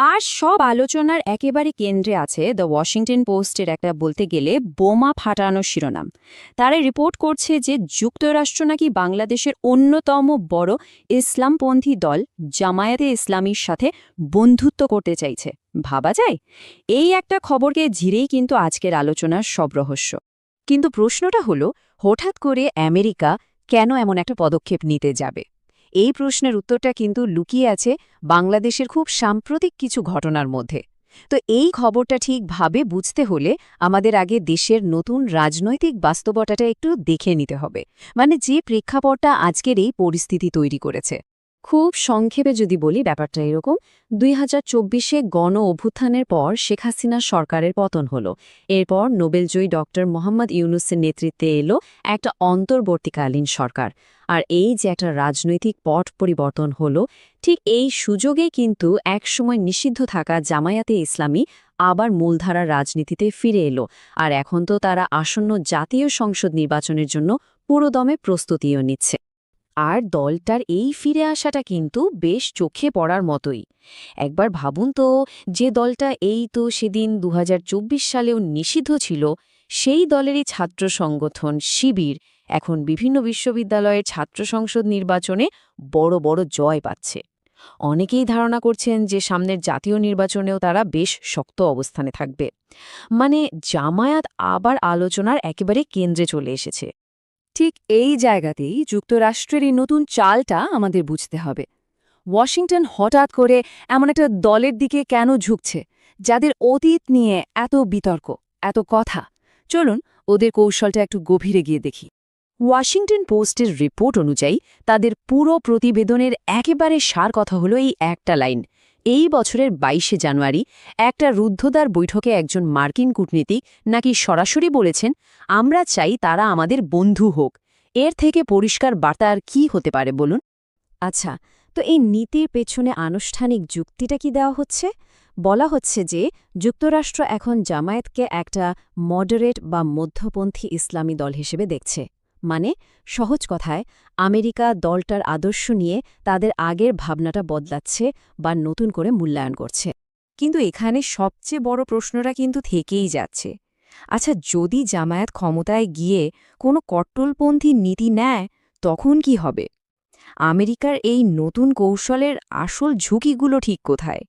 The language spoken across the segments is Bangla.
আর সব আলোচনার একেবারে কেন্দ্রে আছে দ্য ওয়াশিংটন পোস্টের একটা বলতে গেলে বোমা ফাটানো শিরোনাম। তারা রিপোর্ট করছে যে যুক্তরাষ্ট্র নাকি বাংলাদেশের অন্যতম বড় ইসলামপন্থী দল জামায়াতে ইসলামীর সাথে বন্ধুত্ব করতে চাইছে। ভাবা যায়? এই একটা খবরকে ঘিরেই কিন্তু আজকের আলোচনার সব রহস্য। কিন্তু প্রশ্নটা হলো, হঠাৎ করে আমেরিকা কেন এমন একটা পদক্ষেপ নিতে যাবে? এই প্রশ্নের উত্তরটা কিন্তু লুকিয়ে আছে বাংলাদেশের খুব সাম্প্রতিক কিছু ঘটনার মধ্যে। তো এই খবরটা ঠিকভাবে বুঝতে হলে আমাদের আগে দেশের নতুন রাজনৈতিক বাস্তবতাটা একটু দেখে নিতে হবে। মানে যে প্রেক্ষাপটটা আজকের এই পরিস্থিতি তৈরি করেছে। খুব সংক্ষেপে যদি বলি ব্যাপারটা এরকম, দুই হাজার চব্বিশে গণ অভ্যুত্থানের পর শেখ হাসিনার সরকারের পতন হলো। এরপর নোবেলজয়ী ডক্টর মোহাম্মদ ইউনুসের নেতৃত্বে এলো একটা অন্তর্বর্তীকালীন সরকার। আর এই যে একটা রাজনৈতিক পট পরিবর্তন হলো, ঠিক এই সুযোগে কিন্তু একসময় নিষিদ্ধ থাকা জামায়াতে ইসলামী আবার মূলধারার রাজনীতিতে ফিরে এলো। আর এখন তো তারা আসন্ন জাতীয় সংসদ নির্বাচনের জন্য পুরোদমে প্রস্তুতিও নিচ্ছে। আর দলটার এই ফিরে আসাটা কিন্তু বেশ চোখে পড়ার মতোই। একবার ভাবুন তো, যে দলটা এই তো সেদিন দু হাজার চব্বিশ সালেও নিষিদ্ধ ছিল, সেই দলেরই ছাত্র সংগঠন শিবির এখন বিভিন্ন বিশ্ববিদ্যালয়ের ছাত্র সংসদ নির্বাচনে বড় বড় জয় পাচ্ছে। অনেকেই ধারণা করছেন যে সামনের জাতীয় নির্বাচনেও তারা বেশ শক্ত অবস্থানে থাকবে। মানে জামায়াত আবার আলোচনার একেবারে কেন্দ্রে চলে এসেছে। ঠিক এই জায়গাতেই যুক্তরাষ্ট্রের এই নতুন চালটা আমাদের বুঝতে হবে। ওয়াশিংটন হঠাৎ করে এমন একটা দলের দিকে কেন ঝুঁকছে, যাদের অতীত নিয়ে এত বিতর্ক, এত কথা। চলুন ওদের কৌশলটা একটু গভীরে গিয়ে দেখি। ওয়াশিংটন পোস্টের রিপোর্ট অনুযায়ী তাদের পুরো প্রতিবেদনের একেবারে সার কথা হলো এই একটা লাইন। এই বছরের বাইশে জানুয়ারি একটা রুদ্ধদ্বার বৈঠকে একজন মার্কিন কূটনীতিক নাকি সরাসরি বলেছেন, আমরা চাই তারা আমাদের বন্ধু হোক। এর থেকে পরিষ্কার বার্তা আর কী হতে পারে বলুন? আচ্ছা তো এই নীতির পেছনে আনুষ্ঠানিক যুক্তিটা কি দেওয়া হচ্ছে? বলা হচ্ছে যে যুক্তরাষ্ট্র এখন জামায়াতকে একটা মডারেট বা মধ্যপন্থী ইসলামী দল হিসেবে দেখছে। মানে সহজ কথায়, আমেরিকা দলটার আদর্শ নিয়ে তাদের আগের ভাবনাটা বদলাচ্ছে বা নতুন করে মূল্যায়ন করছে। কিন্তু এখানে সবচেয়ে বড় প্রশ্নটা কিন্তু থেকেই যাচ্ছে। আচ্ছা যদি জামায়াত ক্ষমতায় গিয়ে কোনো কট্টলপন্থী নীতি নেয়, তখন কি হবে? আমেরিকার এই নতুন কৌশলের আসল ঝুঁকিগুলো ঠিক কোথায়?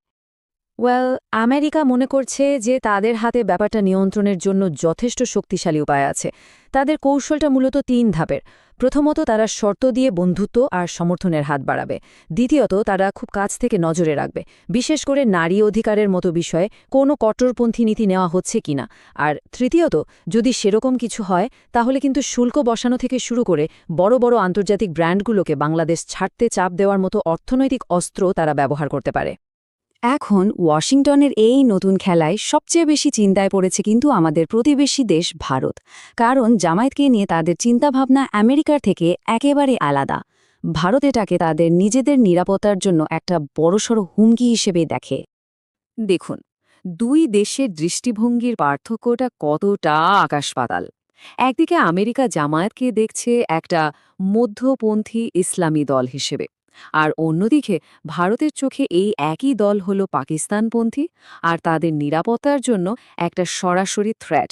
ওয়েল আমেরিকা মনে করছে যে তাদের হাতে ব্যাপারটা নিয়ন্ত্রণের জন্য যথেষ্ট শক্তিশালী উপায় আছে। তাদের কৌশলটা মূলত তিন ধাপের। প্রথমত, তারা শর্ত দিয়ে বন্ধুত্ব আর সমর্থনের হাত বাড়াবে। দ্বিতীয়ত, তারা খুব কাছ থেকে নজরে রাখবে। বিশেষ করে নারী অধিকারের মতো বিষয়ে কোনো কট্টরপন্থী নীতি নেওয়া হচ্ছে কিনা আর তৃতীয়ত, যদি সেরকম কিছু হয়, তাহলে কিন্তু শুল্ক বসানো থেকে শুরু করে বড় বড় আন্তর্জাতিক ব্র্যান্ডগুলোকে বাংলাদেশ ছাড়তে চাপ দেওয়ার মতো অর্থনৈতিক অস্ত্র তারা ব্যবহার করতে পারে। এখন ওয়াশিংটনের এই নতুন খেলায় সবচেয়ে বেশি চিন্তায় পড়েছে কিন্তু আমাদের প্রতিবেশী দেশ ভারত। কারণ জামায়াতকে নিয়ে তাদের চিন্তাভাবনা আমেরিকার থেকে একেবারে আলাদা। ভারত এটাকে তাদের নিজেদের নিরাপত্তার জন্য একটা বড়সড় হুমকি হিসেবে দেখে। দেখুন, দুই দেশের দৃষ্টিভঙ্গির পার্থক্যটা কতটা আকাশ-পাতাল। একদিকে আমেরিকা জামায়াতকে দেখছে একটা মধ্যপন্থী ইসলামী দল হিসেবে। আর অন্যদিকে, ভারতের চোখে এই একই দল হল পাকিস্তানপন্থী আর তাদের নিরাপত্তার জন্য একটা সরাসরি থ্রেট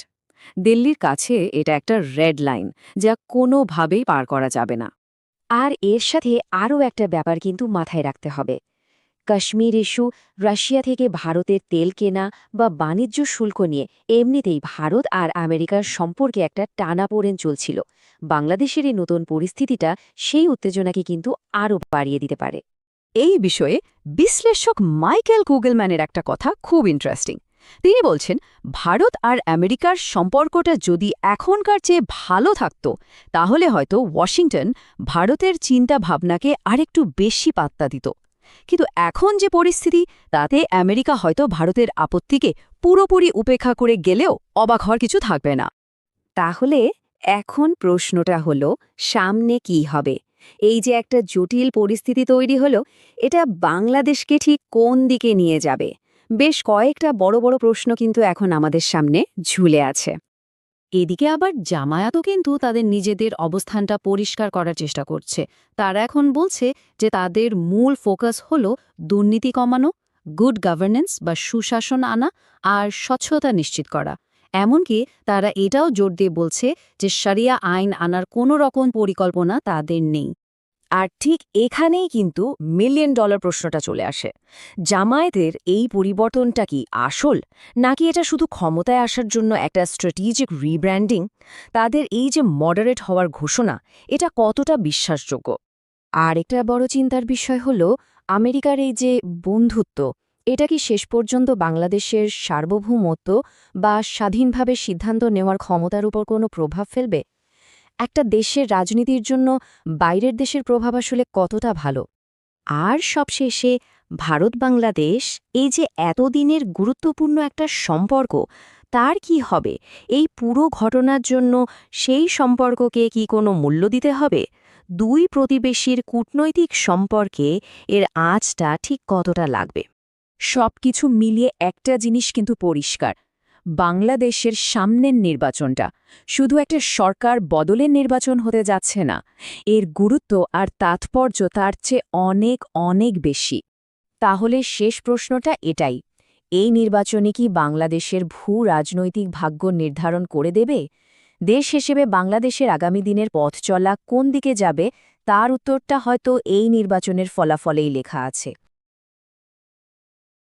দিল্লির কাছে এটা একটা রেড লাইন যা কোনোভাবেই পার করা যাবে না। আর এর সাথে আরও একটা ব্যাপার কিন্তু মাথায় রাখতে হবে। কাশ্মীর ইস্যু, রাশিয়া থেকে ভারতের তেল কেনা বা বাণিজ্য শুল্ক নিয়ে এমনিতেই ভারত আর আমেরিকার সম্পর্কে একটা টানাপোড়েন চলছিল। বাংলাদেশের এই নতুন পরিস্থিতিটা সেই উত্তেজনাকে কিন্তু আরও বাড়িয়ে দিতে পারে। এই বিষয়ে বিশ্লেষক মাইকেল কুগলম্যানের একটা কথা খুব ইন্টারেস্টিং তিনি বলছেন, ভারত আর আমেরিকার সম্পর্কটা যদি এখনকার চেয়ে ভালো থাকত, তাহলে হয়তো ওয়াশিংটন ভারতের চিন্তা ভাবনাকে আরেকটু বেশি পাত্তা দিত। কিন্তু এখন যে পরিস্থিতি, তাতে আমেরিকা হয়তো ভারতের আপত্তিকে পুরোপুরি উপেক্ষা করে গেলেও অবাক হওয়ার কিছু থাকবে না। তাহলে এখন প্রশ্নটা হলো, সামনে কি হবে? এই যে একটা জটিল পরিস্থিতি তৈরি হলো, এটা বাংলাদেশকে ঠিক কোন দিকে নিয়ে যাবে? বেশ কয়েকটা বড় বড় প্রশ্ন কিন্তু এখন আমাদের সামনে ঝুলে আছে। এদিকে আবার জামায়াতও কিন্তু তাদের নিজেদের অবস্থানটা পরিষ্কার করার চেষ্টা করছে। তারা এখন বলছে যে তাদের মূল ফোকাস হল দুর্নীতি কমানো, গুড গভর্নেন্স বা সুশাসন আনা আর স্বচ্ছতা নিশ্চিত করা। এমনকি তারা এটাও জোর দিয়ে বলছে যে সারিয়া আইন আনার কোনো রকম পরিকল্পনা তাদের নেই। আর ঠিক এখানেই কিন্তু মিলিয়ন ডলার প্রশ্নটা চলে আসে। জামায়াতের এই পরিবর্তনটা কি আসল? নাকি এটা শুধু ক্ষমতায় আসার জন্য একটা স্ট্র্যাটেজিক রিব্র্যান্ডিং তাদের এই যে মডারেট হওয়ার ঘোষণা, এটা কতটা বিশ্বাসযোগ্য? আর একটা বড় চিন্তার বিষয় হল, আমেরিকার এই যে বন্ধুত্ব, এটা কি শেষ পর্যন্ত বাংলাদেশের সার্বভৌমত্ব বা স্বাধীনভাবে সিদ্ধান্ত নেওয়ার ক্ষমতার উপর কোনো প্রভাব ফেলবে? একটা দেশের রাজনীতির জন্য বাইরের দেশের প্রভাব আসলে কতটা ভালো? আর সবশেষে ভারত বাংলাদেশ এই যে এতদিনের গুরুত্বপূর্ণ একটা সম্পর্ক, তার কি হবে? এই পুরো ঘটনার জন্য সেই সম্পর্ককে কি কোনো মূল্য দিতে হবে? দুই প্রতিবেশীর কূটনৈতিক সম্পর্কে এর আঁচটা ঠিক কতটা লাগবে? সব কিছু মিলিয়ে একটা জিনিস কিন্তু পরিষ্কার বাংলাদেশের সামনের নির্বাচনটা। শুধু একটা সরকার বদলের নির্বাচন হতে যাচ্ছে না। এর গুরুত্ব আর তাৎপর্য তার চেয়ে অনেক অনেক বেশি। তাহলে শেষ প্রশ্নটা এটাই। এই নির্বাচনে কি বাংলাদেশের ভূ রাজনৈতিক ভাগ্য নির্ধারণ করে দেবে? দেশ হিসেবে বাংলাদেশের আগামী দিনের পথ চলা কোন দিকে যাবে? তার উত্তরটা হয়তো এই নির্বাচনের ফলাফলেই লেখা আছে।